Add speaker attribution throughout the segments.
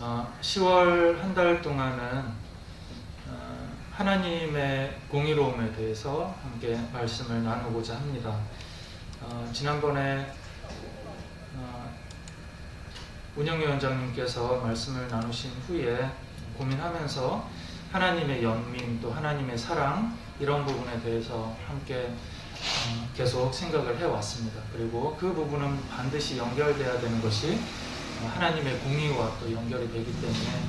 Speaker 1: 10월 어, 한달 동안은 어, 하나님의 공의로움에 대해서 함께 말씀을 나누고자 합니다. 어, 지난번에 어, 운영위원장님께서 말씀을 나누신 후에 고민하면서 하나님의 연민 또 하나님의 사랑 이런 부분에 대해서 함께 어, 계속 생각을 해왔습니다. 그리고 그 부분은 반드시 연결돼야 되는 것이 어, 하나님의 공의와 또 연결이 되기 때문에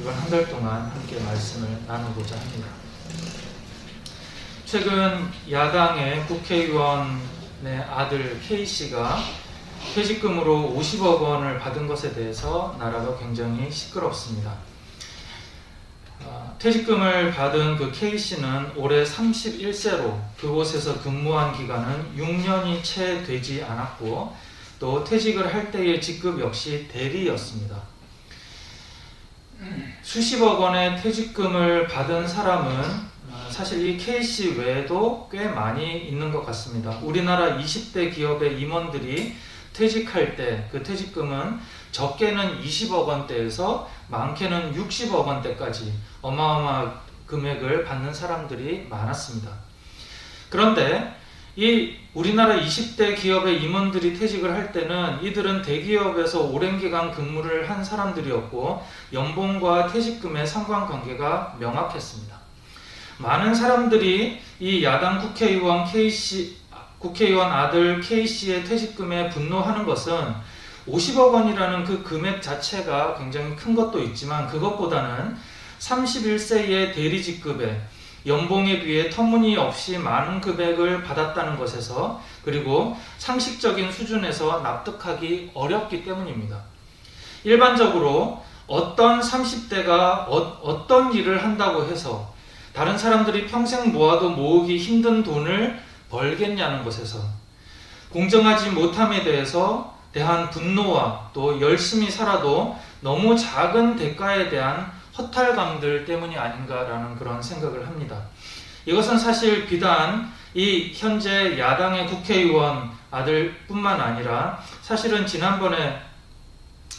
Speaker 1: 이번 한 달 동안 함께 말씀을 나누고자 합니다. 최근 야당의 국회의원의 아들 K 씨가 퇴직금으로 50억 원을 받은 것에 대해서 나라가 굉장히 시끄럽습니다. 어, 퇴직금을 받은 그 K 씨는 올해 31세로 그곳에서 근무한 기간은 6년이 채 되지 않았고 또 퇴직을 할 때의 직급 역시 대리였습니다. 수십억 원의 퇴직금을 받은 사람은 어, 사실 이 K 씨 외에도 꽤 많이 있는 것 같습니다. 우리나라 20대 기업의 임원들이 퇴직할 때 그 퇴직금은 적게는 20억 원대에서 많게는 60억 원대까지 어마어마한 금액을 받는 사람들이 많았습니다. 그런데 이 우리나라 20대 기업의 임원들이 퇴직을 할 때는 이들은 대기업에서 오랜 기간 근무를 한 사람들이었고 연봉과 퇴직금의 상관관계가 명확했습니다. 많은 사람들이 이 야당 국회의원 K씨 국회의원 아들 K씨의 퇴직금에 분노하는 것은 50억 원이라는 그 금액 자체가 굉장히 큰 것도 있지만 그것보다는 31세의 대리직급에 연봉에 비해 터무니없이 많은 금액을 받았다는 것에서 그리고 상식적인 수준에서 납득하기 어렵기 때문입니다. 일반적으로 어떤 30대가 어, 떤 일을 한다고 해서 다른 사람들이 평생 모아도 모으기 힘든 돈을 벌겠냐는 것에서 공정하지 못함에 대해서 대한 분노와 또 열심히 살아도 너무 작은 대가에 대한 허탈감들 때문이 아닌가라는 그런 생각을 합니다. 이것은 사실 비단 이 현재 야당의 국회의원 아들뿐만 아니라 사실은 지난번에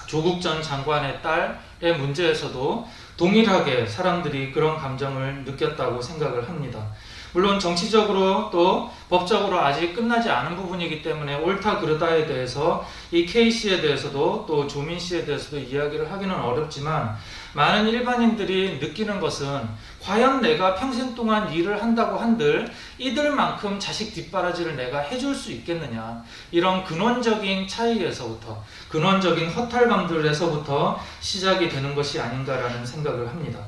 Speaker 1: 조국 전 장관의 딸의 문제에서도 동일하게 사람들이 그런 감정을 느꼈다고 생각을 합니다. 물론 정치적으로 또 법적으로 아직 끝나지 않은 부분이기 때문에 옳다 그르다에 대해서 이 K 씨에 대해서도 또 조민 씨에 대해서도 이야기를 하기는 어렵지만 많은 일반인들이 느끼는 것은 과연 내가 평생 동안 일을 한다고 한들 이들만큼 자식 뒷바라지를 내가 해줄 수 있겠느냐 이런 근원적인 차이에서부터 근원적인 허탈감들에서부터 시작이 되는 것이 아닌가라는 생각을 합니다.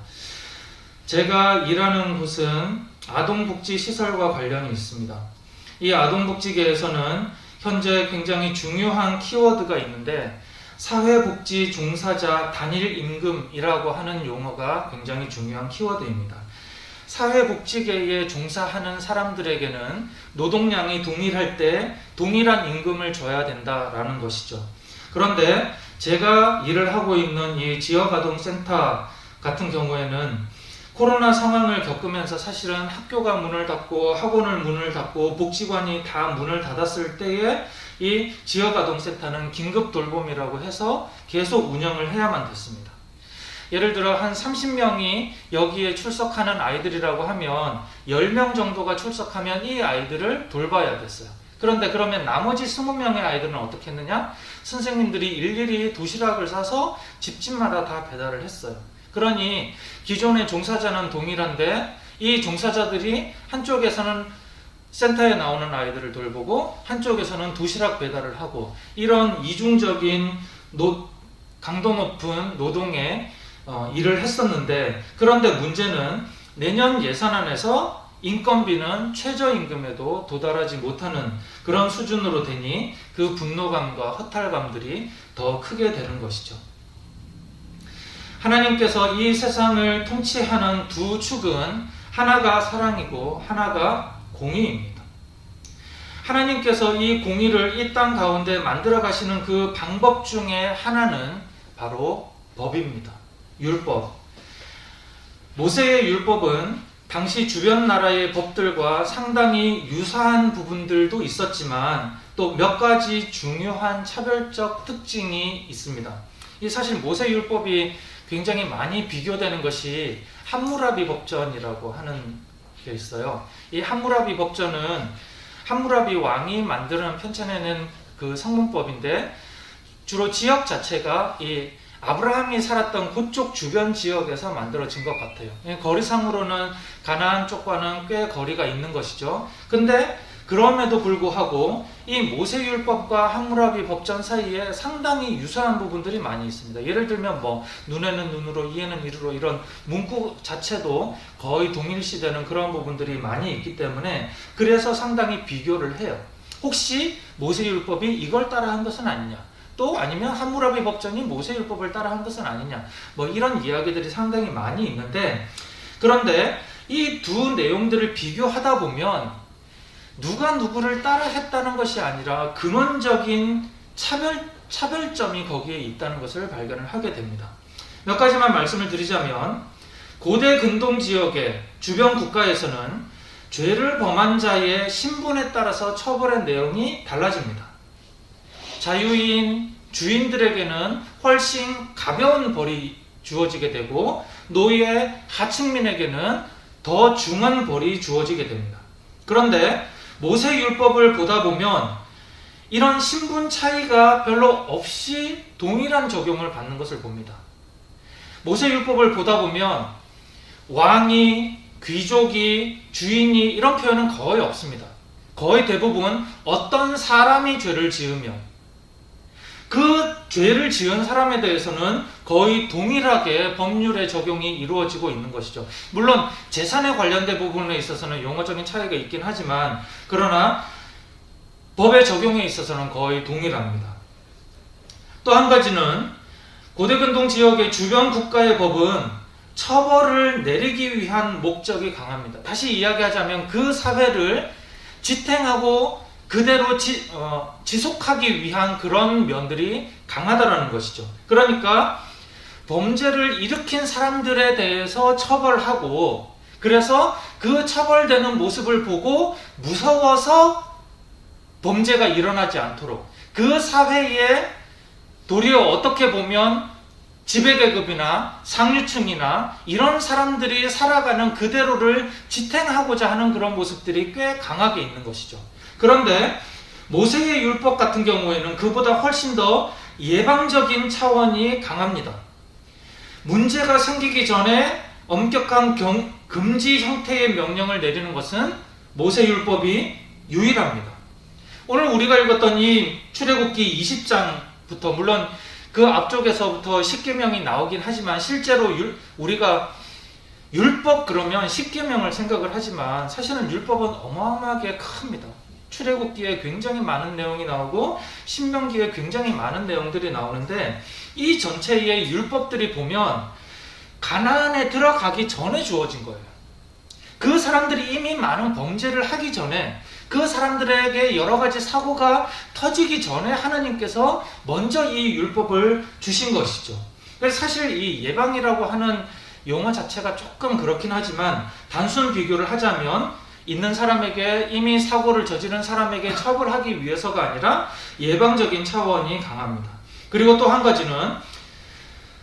Speaker 1: 제가 일하는 곳은 아동복지 시설과 관련이 있습니다. 이 아동복지계에서는 현재 굉장히 중요한 키워드가 있는데 사회복지 종사자 단일 임금이라고 하는 용어가 굉장히 중요한 키워드입니다. 사회복지계에 종사하는 사람들에게는 노동량이 동일할 때 동일한 임금을 줘야 된다라는 것이죠. 그런데 제가 일을 하고 있는 이 지역아동센터 같은 경우에는 코로나 상황을 겪으면서 사실은 학교가 문을 닫고 학원을 문을 닫고 복지관이 다 문을 닫았을 때에 이 지역아동센터는 긴급 돌봄이라고 해서 계속 운영을 해야만 됐습니다. 예를 들어 한 30명이 여기에 출석하는 아이들이라고 하면 10명 정도가 출석하면 이 아이들을 돌봐야 됐어요. 그런데 그러면 나머지 20명의 아이들은 어떻게 했느냐? 선생님들이 일일이 도시락을 사서 집집마다 다 배달을 했어요. 그러니 기존의 종사자는 동일한데 이 종사자들이 한쪽에서는 센터에 나오는 아이들을 돌보고 한쪽에서는 도시락 배달을 하고 이런 이중적인 노, 강도 높은 노동에 어, 일을 했었는데 그런데 문제는 내년 예산안에서 인건비는 최저임금에도 도달하지 못하는 그런 수준으로 되니 그 분노감과 허탈감들이 더 크게 되는 것이죠. 하나님께서 이 세상을 통치하는 두 축은 하나가 사랑이고 하나가 공의입니다. 하나님께서 이 공의를 이 땅 가운데 만들어 가시는 그 방법 중에 하나는 바로 법입니다. 율법. 모세의 율법은 당시 주변 나라의 법들과 상당히 유사한 부분들도 있었지만 또 몇 가지 중요한 차별적 특징이 있습니다. 이 사실 모세율법이 굉장히 많이 비교되는 것이 함무라비 법전이라고 하는 게 있어요. 이 함무라비 법전은 함무라비 왕이 만드는 편찬해낸 그 성문법인데 주로 지역 자체가 이 아브라함이 살았던 그쪽 주변 지역에서 만들어진 것 같아요. 예, 거리상으로는 가나안 쪽과는 꽤 거리가 있는 것이죠. 근데 그럼에도 불구하고 이 모세율법과 함무라비 법전 사이에 상당히 유사한 부분들이 많이 있습니다. 예를 들면 뭐 눈에는 눈으로 이에는 이로 이런 문구 자체도 거의 동일시되는 그런 부분들이 많이 있기 때문에 그래서 상당히 비교를 해요. 혹시 모세율법이 이걸 따라한 것은 아니냐? 또 아니면 함무라비 법전이 모세율법을 따라한 것은 아니냐? 뭐 이런 이야기들이 상당히 많이 있는데 그런데 이 두 내용들을 비교하다 보면 누가 누구를 따라 했다는 것이 아니라 근원적인 차별 차별점이 거기에 있다는 것을 발견을 하게 됩니다. 몇 가지만 말씀을 드리자면 고대 근동 지역의 주변 국가에서는 죄를 범한 자의 신분에 따라서 처벌의 내용이 달라집니다. 자유인 주인들에게는 훨씬 가벼운 벌이 주어지게 되고 노예 하층민에게는 더 중한 벌이 주어지게 됩니다. 그런데 모세 율법을 보다 보면 이런 신분 차이가 별로 없이 동일한 적용을 받는 것을 봅니다. 모세 율법을 보다 보면 왕이 귀족이 주인이 이런 표현은 거의 없습니다. 거의 대부분 어떤 사람이 죄를 지으면 그 죄를 지은 사람에 대해서는 거의 동일하게 법률의 적용이 이루어지고 있는 것이죠. 물론 재산에 관련된 부분에 있어서는 용어적인 차이가 있긴 하지만 그러나 법의 적용에 있어서는 거의 동일합니다. 또 한 가지는 고대 근동 지역의 주변 국가의 법은 처벌을 내리기 위한 목적이 강합니다. 다시 이야기하자면 그 사회를 지탱하고 그대로 지, 어, 지속하기 위한 그런 면들이 강하다라는 것이죠. 그러니까 범죄를 일으킨 사람들에 대해서 처벌하고 그래서 그 처벌되는 모습을 보고 무서워서 범죄가 일어나지 않도록 그 사회에 도리어 어떻게 보면 지배계급이나 상류층이나 이런 사람들이 살아가는 그대로를 지탱하고자 하는 그런 모습들이 꽤 강하게 있는 것이죠. 그런데 모세의 율법 같은 경우에는 그보다 훨씬 더 예방적인 차원이 강합니다. 문제가 생기기 전에 엄격한 경, 금지 형태의 명령을 내리는 것은 모세율법이 유일합니다. 오늘 우리가 읽었던 이 출애굽기 20장부터 물론 그 앞쪽에서부터 십계명이 나오긴 하지만 실제로 율, 우리가 율법 그러면 십계명을 생각을 하지만 사실은 율법은 어마어마하게 큽니다. 출애굽기에 굉장히 많은 내용이 나오고 신명기에 굉장히 많은 내용들이 나오는데 이 전체의 율법들이 보면 가나안에 들어가기 전에 주어진 거예요. 그 사람들이 이미 많은 범죄를 하기 전에 그 사람들에게 여러 가지 사고가 터지기 전에 하나님께서 먼저 이 율법을 주신 것이죠. 그래서 사실 이 예방이라고 하는 용어 자체가 조금 그렇긴 하지만 단순 비교를 하자면 있는 사람에게 이미 사고를 저지른 사람에게 처벌하기 위해서가 아니라 예방적인 차원이 강합니다. 그리고 또 한 가지는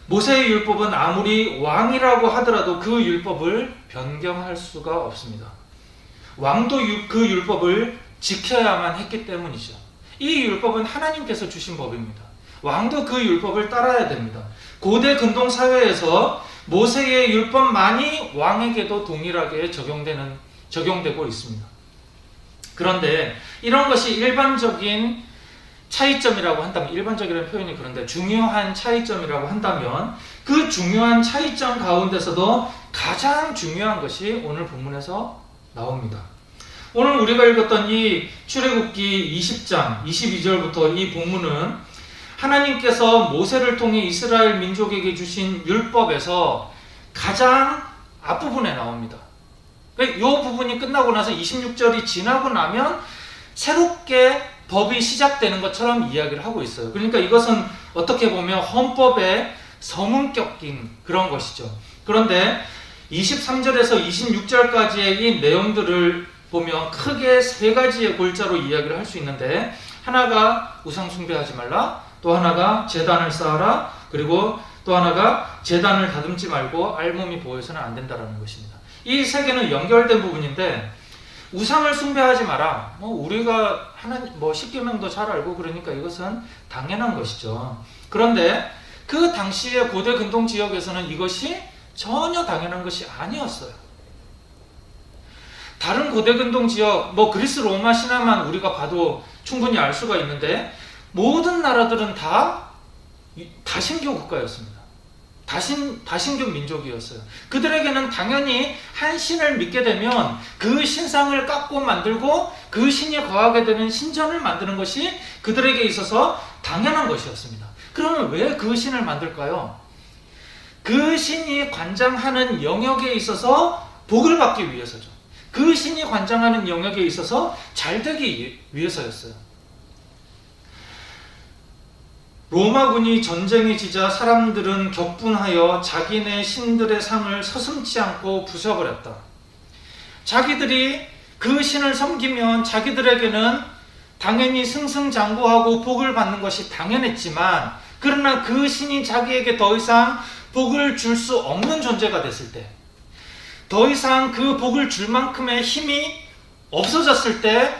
Speaker 1: 모세의 율법은 아무리 왕이라고 하더라도 그 율법을 변경할 수가 없습니다. 왕도 그 율법을 지켜야만 했기 때문이죠. 이 율법은 하나님께서 주신 법입니다. 왕도 그 율법을 따라야 됩니다. 고대 근동 사회에서 모세의 율법만이 왕에게도 동일하게 적용되는 적용되고 있습니다. 그런데 이런 것이 일반적인 차이점이라고 한다면 일반적이라는 표현이 그런데 중요한 차이점이라고 한다면 그 중요한 차이점 가운데서도 가장 중요한 것이 오늘 본문에서 나옵니다. 오늘 우리가 읽었던 이 출애굽기 20장 22절부터 이 본문은 하나님께서 모세를 통해 이스라엘 민족에게 주신 율법에서 가장 앞부분에 나옵니다. 이 부분이 끝나고 나서 26절이 지나고 나면 새롭게 법이 시작되는 것처럼 이야기를 하고 있어요. 그러니까 이것은 어떻게 보면 헌법의 서문격인 그런 것이죠. 그런데 23절에서 26절까지의 이 내용들을 보면 크게 세 가지의 골자로 이야기를 할 수 있는데 하나가 우상 숭배하지 말라, 또 하나가 재단을 쌓아라, 그리고 또 하나가 재단을 다듬지 말고 알몸이 보여서는 안 된다라는 것입니다. 이세 개는 연결된 부분인데 우상을 숭배하지 마라. 뭐 우리가 하나님 뭐 십계명도 잘 알고 그러니까 이것은 당연한 것이죠. 그런데 그 당시의 고대 근동 지역에서는 이것이 전혀 당연한 것이 아니었어요. 다른 고대 근동 지역, 뭐 그리스 로마 신화만 우리가 봐도 충분히 알 수가 있는데 모든 나라들은 다 이- 다신교 국가였습니다. 다신 다신교 민족이었어요. 그들에게는 당연히 한 신을 믿게 되면 그 신상을 깎고 만들고 그 신이 거하게 되는 신전을 만드는 것이 그들에게 있어서 당연한 것이었습니다. 그러면 왜 그 신을 만들까요? 그 신이 관장하는 영역에 있어서 복을 받기 위해서죠. 그 신이 관장하는 영역에 있어서 잘 되기 위해서였어요. 로마군이 전쟁이 지자 사람들은 격분하여 자기네 신들의 상을 서슴지 않고 부숴버렸다. 자기들이 그 신을 섬기면 자기들에게는 당연히 승승장구하고 복을 받는 것이 당연했지만 그러나 그 신이 자기에게 더 이상 복을 줄 수 없는 존재가 됐을 때, 더 이상 그 복을 줄 만큼의 힘이 없어졌을 때,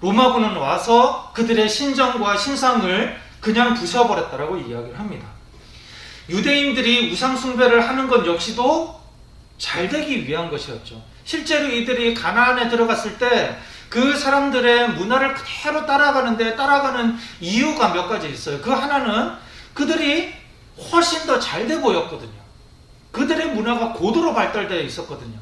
Speaker 1: 로마군은 와서 그들의 신정과 신상을 그냥 부셔버렸다라고 이야기를 합니다. 유대인들이 우상숭배를 하는 것 역시도 잘 되기 위한 것이었죠. 실제로 이들이 가나안에 들어갔을 때 그 사람들의 문화를 그대로 따라가는데 따라가는 이유가 몇 가지 있어요. 그 하나는 그들이 훨씬 더 잘 돼 보였거든요. 그들의 문화가 고도로 발달되어 있었거든요.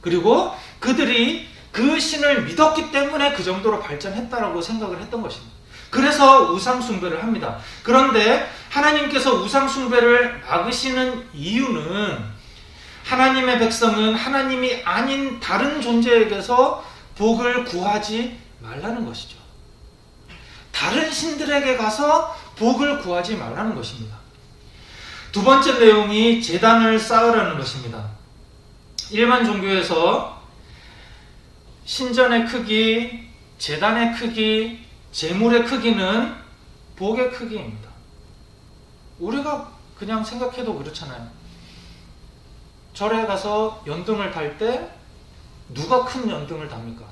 Speaker 1: 그리고 그들이 그 신을 믿었기 때문에 그 정도로 발전했다라고 생각을 했던 것입니다. 그래서 우상숭배를 합니다. 그런데 하나님께서 우상숭배를 막으시는 이유는 하나님의 백성은 하나님이 아닌 다른 존재에게서 복을 구하지 말라는 것이죠. 다른 신들에게 가서 복을 구하지 말라는 것입니다. 두 번째 내용이 재단을 쌓으라는 것입니다. 일반 종교에서 신전의 크기, 재단의 크기, 재물의 크기는 복의 크기입니다. 우리가 그냥 생각해도 그렇잖아요. 절에 가서 연등을 달 때 누가 큰 연등을 답니까?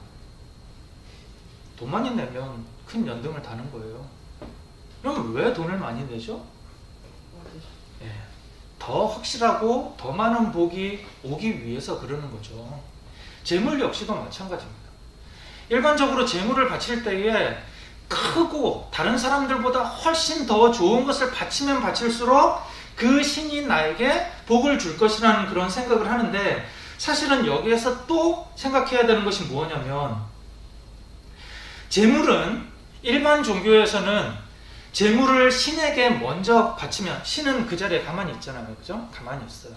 Speaker 1: 돈 많이 내면 큰 연등을 다는 거예요. 그러면 왜 돈을 많이 내죠? 예, 더 확실하고 더 많은 복이 오기 위해서 그러는 거죠. 재물 역시도 마찬가지입니다. 일반적으로 재물을 바칠 때에 크고 다른 사람들보다 훨씬 더 좋은 것을 바치면 바칠수록 그 신이 나에게 복을 줄 것이라는 그런 생각을 하는데 사실은 여기에서 또 생각해야 되는 것이 뭐냐면 재물은 일반 종교에서는 재물을 신에게 먼저 바치면 신은 그 자리에 가만히 있잖아요. 그죠? 가만히 있어요.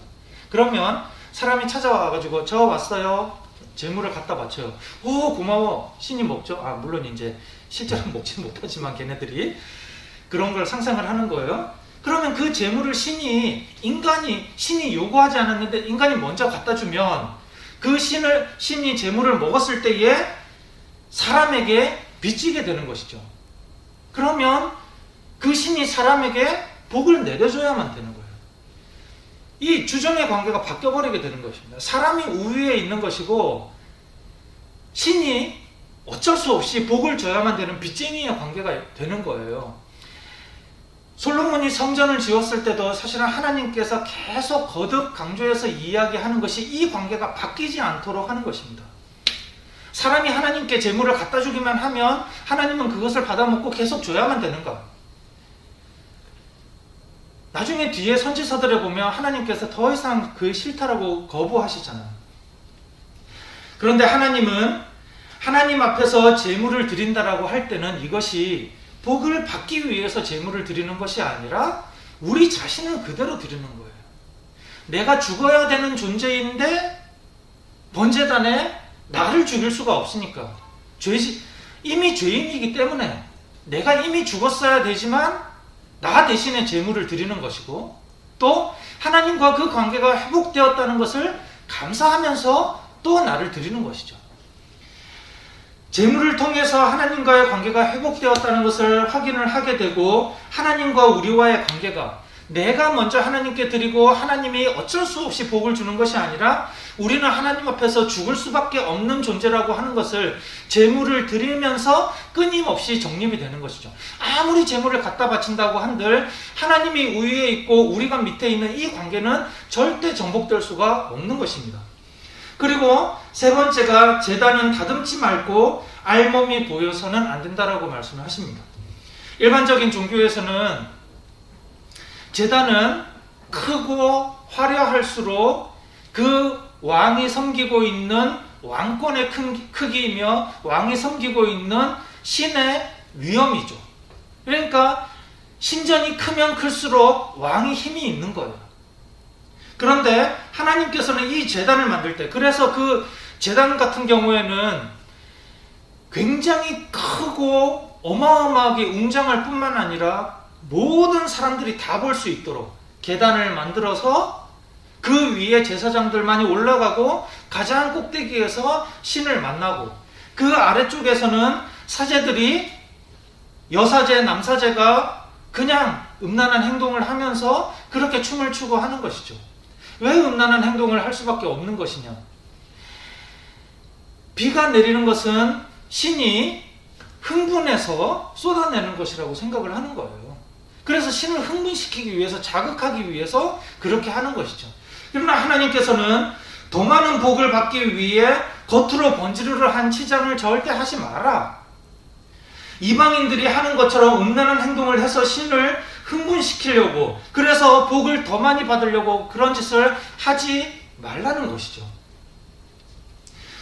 Speaker 1: 그러면 사람이 찾아와 가지고 저 왔어요. 재물을 갖다 바쳐요. 오 고마워. 신이 먹죠. 아 물론 이제 실제로 먹지 못하지만 걔네들이 그런 걸 상상을 하는 거예요. 그러면 그 재물을 신이 인간이 신이 요구하지 않았는데 인간이 먼저 갖다 주면 그 신을 신이 재물을 먹었을 때에 사람에게 빚지게 되는 것이죠. 그러면 그 신이 사람에게 복을 내려줘야만 되는 거예요. 이 주정의 관계가 바뀌어버리게 되는 것입니다. 사람이 우위에 있는 것이고 신이 어쩔 수 없이 복을 줘야만 되는 빚쟁이의 관계가 되는 거예요. 솔로몬이 성전을 지었을 때도 사실은 하나님께서 계속 거듭 강조해서 이야기하는 것이 이 관계가 바뀌지 않도록 하는 것입니다. 사람이 하나님께 재물을 갖다 주기만 하면 하나님은 그것을 받아먹고 계속 줘야만 되는가? 나중에 뒤에 선지서들에 보면 하나님께서 더 이상 그 싫다라고 거부하시잖아요. 그런데 하나님은 하나님 앞에서 재물을 드린다라고 할 때는 이것이 복을 받기 위해서 재물을 드리는 것이 아니라 우리 자신을 그대로 드리는 거예요. 내가 죽어야 되는 존재인데 번제단에 나를 죽일 수가 없으니까 죄 이미 죄인이기 때문에 내가 이미 죽었어야 되지만 나 대신에 재물을 드리는 것이고 또 하나님과 그 관계가 회복되었다는 것을 감사하면서 또 나를 드리는 것이죠. 재물을 통해서 하나님과의 관계가 회복되었다는 것을 확인을 하게 되고 하나님과 우리와의 관계가 내가 먼저 하나님께 드리고 하나님이 어쩔 수 없이 복을 주는 것이 아니라 우리는 하나님 앞에서 죽을 수밖에 없는 존재라고 하는 것을 재물을 드리면서 끊임없이 정립이 되는 것이죠. 아무리 재물을 갖다 바친다고 한들 하나님이 우위에 있고 우리가 밑에 있는 이 관계는 절대 정복될 수가 없는 것입니다. 그리고 세 번째가 재단은 다듬지 말고 알몸이 보여서는 안 된다라고 말씀을 하십니다. 일반적인 종교에서는 재단은 크고 화려할수록 그 왕이 섬기고 있는 왕권의 큰 크기이며 왕이 섬기고 있는 신의 위엄이죠. 그러니까 신전이 크면 클수록 왕이 힘이 있는 거예요. 그런데 하나님께서는 이 재단을 만들 때 그래서 그 재단 같은 경우에는 굉장히 크고 어마어마하게 웅장할 뿐만 아니라 모든 사람들이 다 볼 수 있도록 계단을 만들어서 그 위에 제사장들만이 올라가고 가장 꼭대기에서 신을 만나고 그 아래쪽에서는 사제들이 여사제, 남사제가 그냥 음란한 행동을 하면서 그렇게 춤을 추고 하는 것이죠. 왜 음란한 행동을 할 수밖에 없는 것이냐? 비가 내리는 것은 신이 흥분해서 쏟아내는 것이라고 생각을 하는 거예요. 그래서 신을 흥분시키기 위해서 자극하기 위해서 그렇게 하는 것이죠. 그러나 하나님께서는 더 많은 복을 받기 위해 겉으로 번지르르 한 치장을 절대 하지 마라. 이방인들이 하는 것처럼 음란한 행동을 해서 신을 흥분시키려고 그래서 복을 더 많이 받으려고 그런 짓을 하지 말라는 것이죠.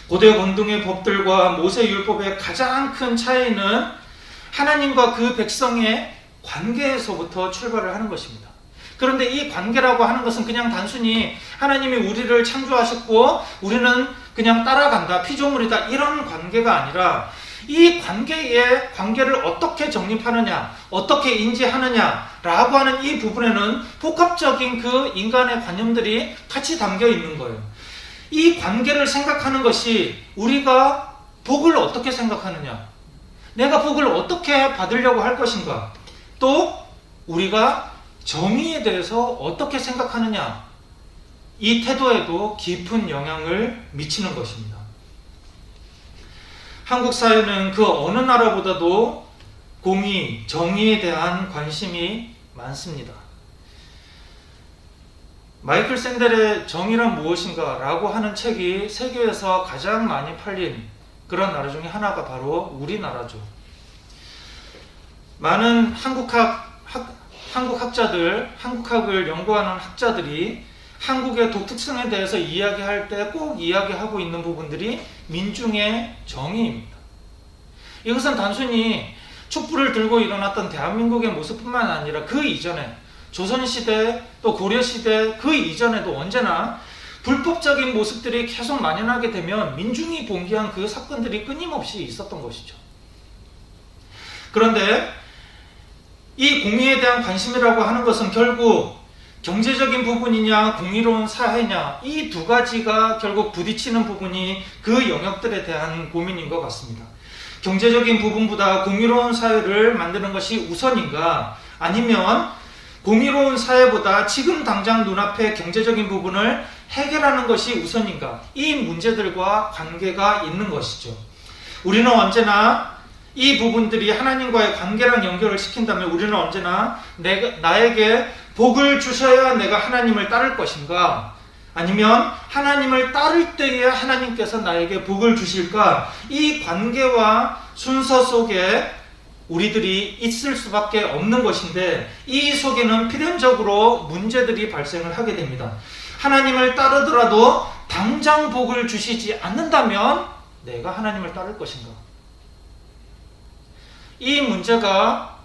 Speaker 1: 고대 권등의 법들과 모세 율법의 가장 큰 차이는 하나님과 그 백성의 관계에서부터 출발을 하는 것입니다. 그런데 이 관계라고 하는 것은 그냥 단순히 하나님이 우리를 창조하셨고 우리는 그냥 따라간다, 피조물이다 이런 관계가 아니라 이 관계의 관계를 어떻게 정립하느냐, 어떻게 인지하느냐라고 하는 이 부분에는 복합적인 그 인간의 관념들이 같이 담겨 있는 거예요. 이 관계를 생각하는 것이 우리가 복을 어떻게 생각하느냐, 내가 복을 어떻게 받으려고 할 것인가, 또 우리가 정의에 대해서 어떻게 생각하느냐, 이 태도에도 깊은 영향을 미치는 것입니다. 한국 사회는 그 어느 나라보다도 공의, 정의에 대한 관심이 많습니다. 마이클 샌델의 정의란 무엇인가 라고 하는 책이 세계에서 가장 많이 팔린 그런 나라 중에 하나가 바로 우리나라죠. 많은 한국학, 학, 한국 학자들, 한국학을 연구하는 학자들이 한국의 독특성에 대해서 이야기할 때 꼭 이야기하고 있는 부분들이 민중의 정의입니다. 이것은 단순히 촛불을 들고 일어났던 대한민국의 모습뿐만 아니라 그 이전에 조선시대 또 고려시대 그 이전에도 언제나 불법적인 모습들이 계속 만연하게 되면 민중이 봉기한 그 사건들이 끊임없이 있었던 것이죠. 그런데 이 공의에 대한 관심이라고 하는 것은 결국 경제적인 부분이냐 공의로운 사회냐 이 두 가지가 결국 부딪히는 부분이 그 영역들에 대한 고민인 것 같습니다. 경제적인 부분보다 공의로운 사회를 만드는 것이 우선인가 아니면 공의로운 사회보다 지금 당장 눈앞의 경제적인 부분을 해결하는 것이 우선인가 이 문제들과 관계가 있는 것이죠. 우리는 언제나 이 부분들이 하나님과의 관계랑 연결을 시킨다면 우리는 언제나 내가, 나에게 복을 주셔야 내가 하나님을 따를 것인가? 아니면 하나님을 따를 때에 하나님께서 나에게 복을 주실까? 이 관계와 순서 속에 우리들이 있을 수밖에 없는 것인데 이 속에는 필연적으로 문제들이 발생을 하게 됩니다. 하나님을 따르더라도 당장 복을 주시지 않는다면 내가 하나님을 따를 것인가? 이 문제가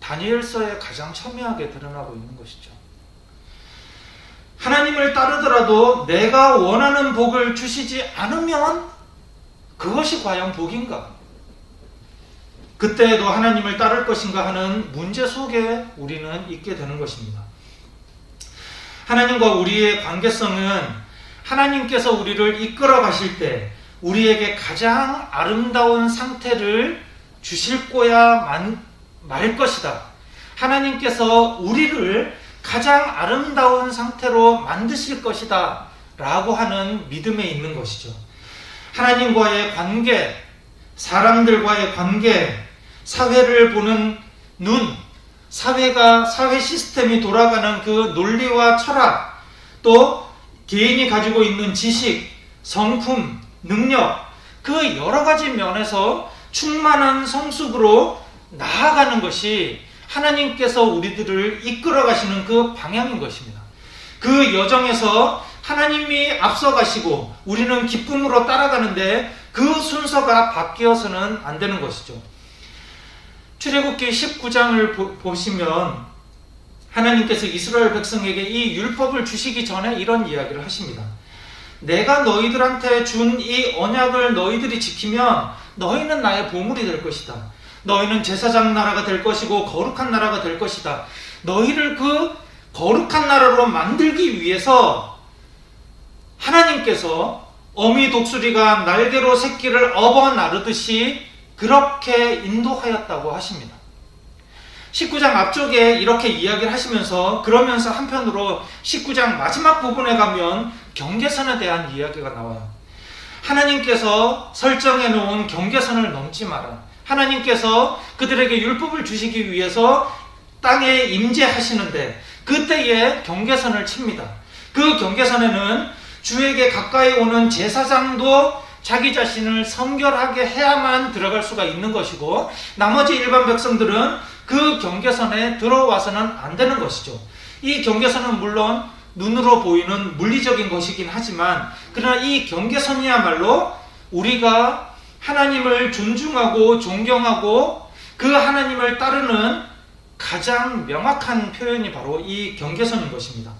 Speaker 1: 다니엘서에 가장 첨예하게 드러나고 있는 것이죠. 하나님을 따르더라도 내가 원하는 복을 주시지 않으면 그것이 과연 복인가? 그때에도 하나님을 따를 것인가 하는 문제 속에 우리는 있게 되는 것입니다. 하나님과 우리의 관계성은 하나님께서 우리를 이끌어 가실 때 우리에게 가장 아름다운 상태를 주실 거야 만, 말 것이다. 하나님께서 우리를 가장 아름다운 상태로 만드실 것이다. 라고 하는 믿음에 있는 것이죠. 하나님과의 관계, 사람들과의 관계, 사회를 보는 눈, 사회가, 사회 시스템이 돌아가는 그 논리와 철학, 또 개인이 가지고 있는 지식, 성품, 능력, 그 여러 가지 면에서 충만한 성숙으로 나아가는 것이 하나님께서 우리들을 이끌어 가시는 그 방향인 것입니다. 그 여정에서 하나님이 앞서가시고 우리는 기쁨으로 따라가는데 그 순서가 바뀌어서는 안 되는 것이죠. 출애굽기 19장을 보시면 하나님께서 이스라엘 백성에게 이 율법을 주시기 전에 이런 이야기를 하십니다. 내가 너희들한테 준 이 언약을 너희들이 지키면 너희는 나의 보물이 될 것이다. 너희는 제사장 나라가 될 것이고 거룩한 나라가 될 것이다. 너희를 그 거룩한 나라로 만들기 위해서 하나님께서 어미 독수리가 날개로 새끼를 업어 나르듯이 그렇게 인도하였다고 하십니다. 19장 앞쪽에 이렇게 이야기를 하시면서 그러면서 한편으로 19장 마지막 부분에 가면 경계선에 대한 이야기가 나와요. 하나님께서 설정해 놓은 경계선을 넘지 마라. 하나님께서 그들에게 율법을 주시기 위해서 땅에 임재하시는데 그때에 경계선을 칩니다. 그 경계선에는 주에게 가까이 오는 제사장도 자기 자신을 성결하게 해야만 들어갈 수가 있는 것이고 나머지 일반 백성들은 그 경계선에 들어와서는 안 되는 것이죠. 이 경계선은 물론 눈으로 보이는 물리적인 것이긴 하지만 그러나 이 경계선이야말로 우리가 하나님을 존중하고 존경하고 그 하나님을 따르는 가장 명확한 표현이 바로 이 경계선인 것입니다.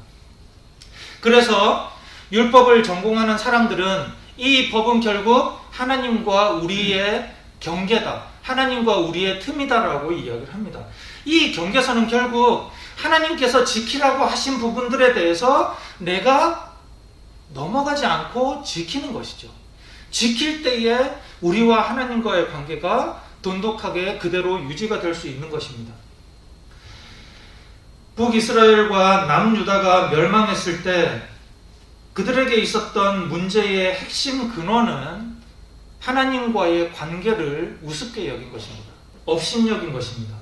Speaker 1: 그래서 율법을 전공하는 사람들은 이 법은 결국 하나님과 우리의 경계다. 하나님과 우리의 틈이다라고 이야기를 합니다. 이 경계선은 결국 하나님께서 지키라고 하신 부분들에 대해서 내가 넘어가지 않고 지키는 것이죠. 지킬 때에 우리와 하나님과의 관계가 돈독하게 그대로 유지가 될 수 있는 것입니다. 북이스라엘과 남유다가 멸망했을 때 그들에게 있었던 문제의 핵심 근원은 하나님과의 관계를 우습게 여긴 것입니다. 업신여긴 것입니다.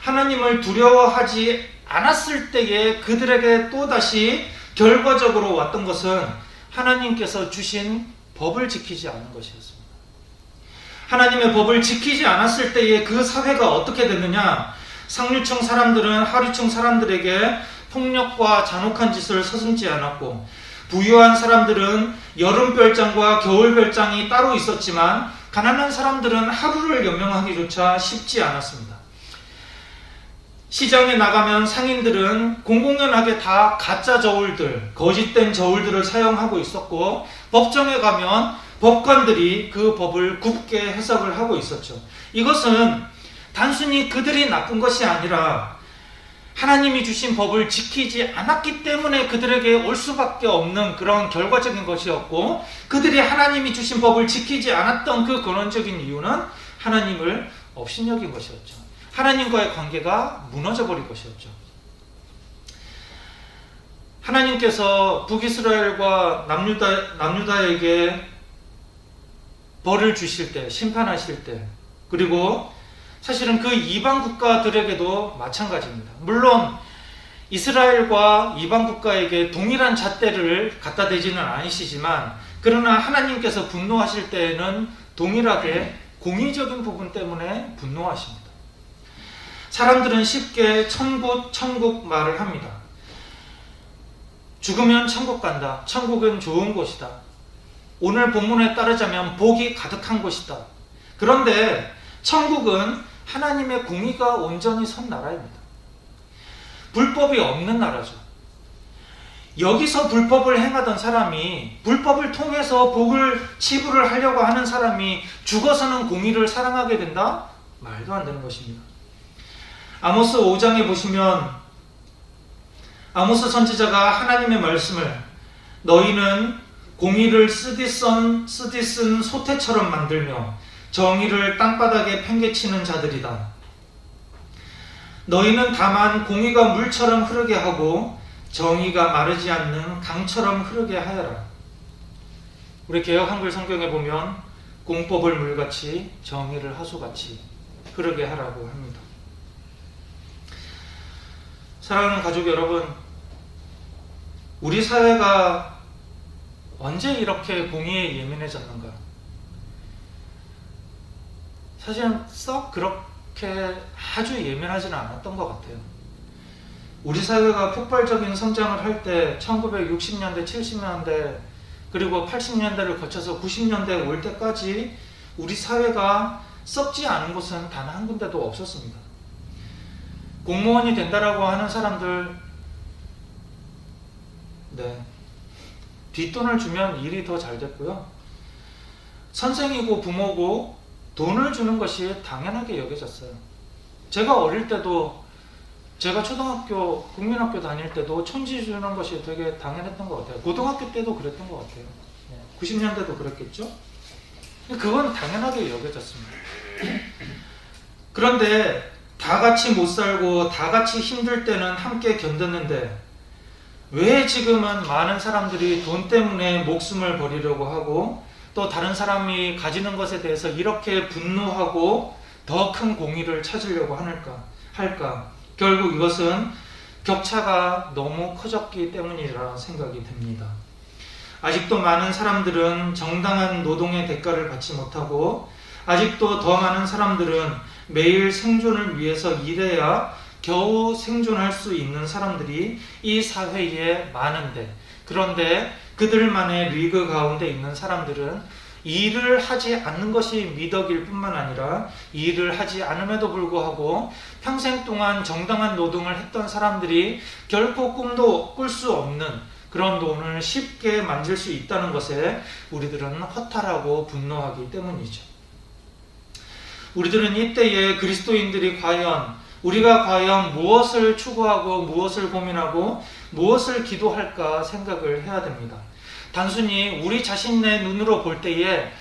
Speaker 1: 하나님을 두려워하지 않았을 때에 그들에게 또다시 결과적으로 왔던 것은 하나님께서 주신 법을 지키지 않은 것이었습니다. 하나님의 법을 지키지 않았을 때에 그 사회가 어떻게 됐느냐? 상류층 사람들은 하류층 사람들에게 폭력과 잔혹한 짓을 서슴지 않았고 부유한 사람들은 여름별장과 겨울별장이 따로 있었지만 가난한 사람들은 하루를 연명하기조차 쉽지 않았습니다. 시장에 나가면 상인들은 공공연하게 다 가짜 저울들, 거짓된 저울들을 사용하고 있었고 법정에 가면 법관들이 그 법을 굽게 해석을 하고 있었죠. 이것은 단순히 그들이 나쁜 것이 아니라 하나님이 주신 법을 지키지 않았기 때문에 그들에게 올 수밖에 없는 그런 결과적인 것이었고 그들이 하나님이 주신 법을 지키지 않았던 그 근원적인 이유는 하나님을 업신여긴 것이었죠. 하나님과의 관계가 무너져 버린 것이었죠. 하나님께서 북이스라엘과 남유다, 남유다에게 벌을 주실 때, 심판하실 때, 그리고 사실은 그 이방 국가들에게도 마찬가지입니다. 물론 이스라엘과 이방 국가에게 동일한 잣대를 갖다 대지는 않으시지만 그러나 하나님께서 분노하실 때에는 동일하게 공의적인 부분 때문에 분노하십니다. 사람들은 쉽게 천국, 천국 말을 합니다. 죽으면 천국 간다. 천국은 좋은 곳이다. 오늘 본문에 따르자면 복이 가득한 곳이다. 그런데 천국은 하나님의 공의가 온전히 선 나라입니다. 불법이 없는 나라죠. 여기서 불법을 행하던 사람이 불법을 통해서 복을 치부를 하려고 하는 사람이 죽어서는 공의를 사랑하게 된다? 말도 안 되는 것입니다. 아모스 5장에 보시면 아모스 선지자가 하나님의 말씀을 너희는 공의를 쓰디쓴, 쓰디쓴 소태처럼 만들며 정의를 땅바닥에 팽개치는 자들이다. 너희는 다만 공의가 물처럼 흐르게 하고 정의가 마르지 않는 강처럼 흐르게 하여라. 우리 개혁 한글 성경에 보면 공법을 물같이 정의를 하수같이 흐르게 하라고 합니다. 사랑하는 가족 여러분, 우리 사회가 언제 이렇게 공의에 예민해졌는가? 사실은 썩 그렇게 아주 예민하지는 않았던 것 같아요. 우리 사회가 폭발적인 성장을 할 때 1960년대, 70년대 그리고 80년대를 거쳐서 90년대 올 때까지 우리 사회가 썩지 않은 곳은 단 한 군데도 없었습니다. 공무원이 된다라고 하는 사람들 네. 뒷돈을 주면 일이 더 잘 됐고요. 선생이고 부모고 돈을 주는 것이 당연하게 여겨졌어요. 제가 어릴 때도 제가 초등학교, 국민학교 다닐 때도 천지 주는 것이 되게 당연했던 것 같아요. 고등학교 때도 그랬던 것 같아요. 90년대도 그랬겠죠? 그건 당연하게 여겨졌습니다. 그런데 다 같이 못 살고 다 같이 힘들 때는 함께 견뎠는데 왜 지금은 많은 사람들이 돈 때문에 목숨을 버리려고 하고 또 다른 사람이 가지는 것에 대해서 이렇게 분노하고 더 큰 공의를 찾으려고 하는가 할까? 결국 이것은 격차가 너무 커졌기 때문이라 생각이 듭니다. 아직도 많은 사람들은 정당한 노동의 대가를 받지 못하고 아직도 더 많은 사람들은 매일 생존을 위해서 일해야 겨우 생존할 수 있는 사람들이 이 사회에 많은데 그런데 그들만의 리그 가운데 있는 사람들은 일을 하지 않는 것이 미덕일 뿐만 아니라 일을 하지 않음에도 불구하고 평생 동안 정당한 노동을 했던 사람들이 결코 꿈도 꿀 수 없는 그런 돈을 쉽게 만질 수 있다는 것에 우리들은 허탈하고 분노하기 때문이죠. 우리들은 이때에 그리스도인들이 과연 우리가 과연 무엇을 추구하고 무엇을 고민하고 무엇을 기도할까 생각을 해야 됩니다. 단순히 우리 자신의 눈으로 볼 때에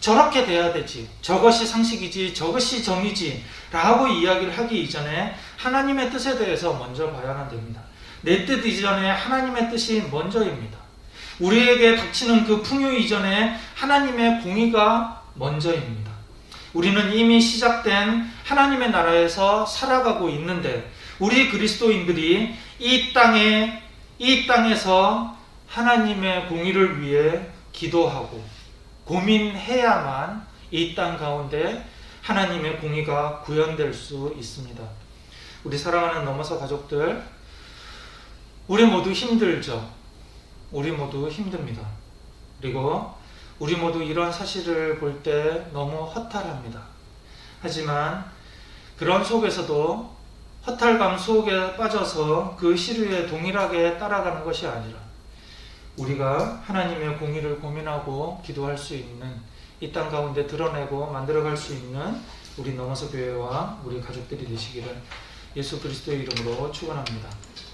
Speaker 1: 저렇게 돼야 되지, 저것이 상식이지, 저것이 정이지, 라고 이야기를 하기 이전에 하나님의 뜻에 대해서 먼저 봐야만 됩니다. 내 뜻 이전에 하나님의 뜻이 먼저입니다. 우리에게 닥치는 그 풍요 이전에 하나님의 공의가 먼저입니다. 우리는 이미 시작된 하나님의 나라에서 살아가고 있는데 우리 그리스도인들이 이 땅에 이 땅에서 하나님의 공의를 위해 기도하고 고민해야만 이 땅 가운데 하나님의 공의가 구현될 수 있습니다. 우리 사랑하는 넘어서 가족들, 우리 모두 힘들죠. 우리 모두 힘듭니다. 그리고 우리 모두 이런 사실을 볼 때 너무 허탈합니다. 하지만 그런 속에서도 허탈감 속에 빠져서 그 시류에 동일하게 따라가는 것이 아니라 우리가 하나님의 공의를 고민하고 기도할 수 있는 이 땅 가운데 드러내고 만들어갈 수 있는 우리 넘어서 교회와 우리 가족들이 되시기를 예수 그리스도의 이름으로 축원합니다.